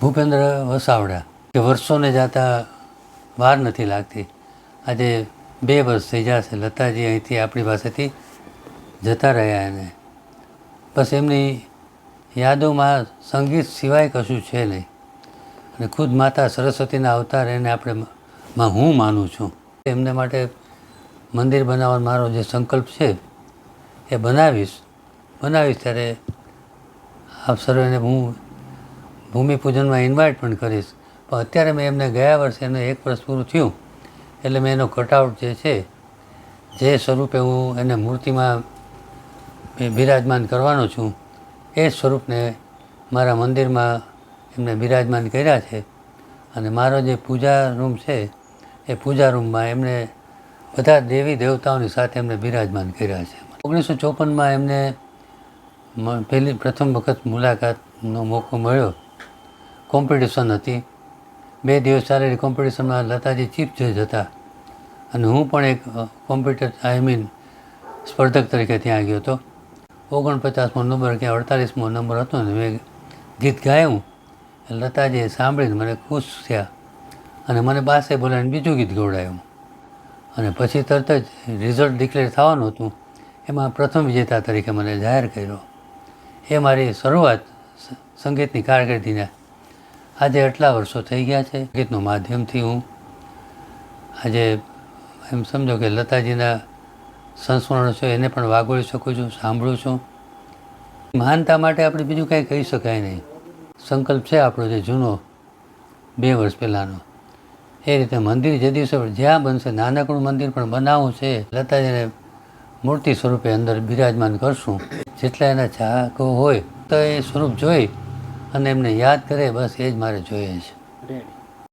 ભૂપેન્દ્ર વસાવડા, કે વર્ષોને જાતા વાર નથી લાગતી. આજે બે વર્ષ થઈ જશે, લતાજી અહીંથી આપણી પાસેથી જતા રહ્યા એને. બસ એમની યાદોમાં સંગીત સિવાય કશું છે નહીં. અને ખુદ માતા સરસ્વતીના અવતાર એને આપણે માં હું માનું છું. એમને માટે મંદિર બનાવવાનો મારો જે સંકલ્પ છે, એ બનાવીશ. બનાવીશ ત્યારે આપ સર્વેને હું ભૂમિપૂજનમાં ઇન્વાઇટ પણ કરીશ. પણ અત્યારે મેં એમને ગયા વર્ષે એમને એક વર્ષ પૂરું થયું. એટલે મેં એનો કટઆઉટ જે છે, જે સ્વરૂપે હું એને મૂર્તિમાં બિરાજમાન કરવાનો છું, એ સ્વરૂપને મારા મંદિરમાં એમને બિરાજમાન કર્યા છે. અને મારો જે પૂજા રૂમ છે, એ પૂજા રૂમમાં એમને બધા દેવી દેવતાઓની સાથે એમને બિરાજમાન કર્યા છે. ઓગણીસો ચોપનમાં એમને પહેલી, પ્રથમ વખત મુલાકાતનો મોકો મળ્યો. કોમ્પિટિશન હતી. બે દિવસ ચાલેલી કોમ્પિટિશનમાં લતાજી ચીફ જજ હતા. અને હું પણ એક કોમ્પ્યુટર, આઈ મીન, સ્પર્ધક તરીકે ત્યાં ગયો હતો. ઓગણપચાસમો નંબર કે અડતાલીસમો નંબર હતો ને, મેં ગીત ગાયું. લતાજીએ સાંભળીને મને ખુશ થયા. અને મને પાસે બોલાવીને બીજું ગીત ગવડાવ્યું અને પછી તરત જ રિઝલ્ટ ડિક્લેર થવાનું હતું. એમાં પ્રથમ વિજેતા તરીકે મને જાહેર કર્યો. એ મારી શરૂઆત સંગીતની કારકિર્દીને આજે એટલા વર્ષો થઈ ગયા છે. ગીતનું માધ્યમથી હું આજે એમ સમજો કે લતાજીના સંસ્મરણો છે, એને પણ વાગોળી શકું છું, સાંભળું છું. મહાનતા માટે આપણે બીજું કાંઈ કહી શકાય નહીં. સંકલ્પ છે આપણો જે જૂનો, બે વર્ષ પહેલાંનો. એ રીતે મંદિર જે દિવસે જ્યાં બનશે, નાનકડું મંદિર પણ બનાવવું છે, લતાજીને મૂર્તિ સ્વરૂપે અંદર બિરાજમાન કરશું. જેટલા એના ચાહકો હોય, તો એ સ્વરૂપ જોઈ અને એમને યાદ કરે બસ એ જ મારે જોઈએ છે.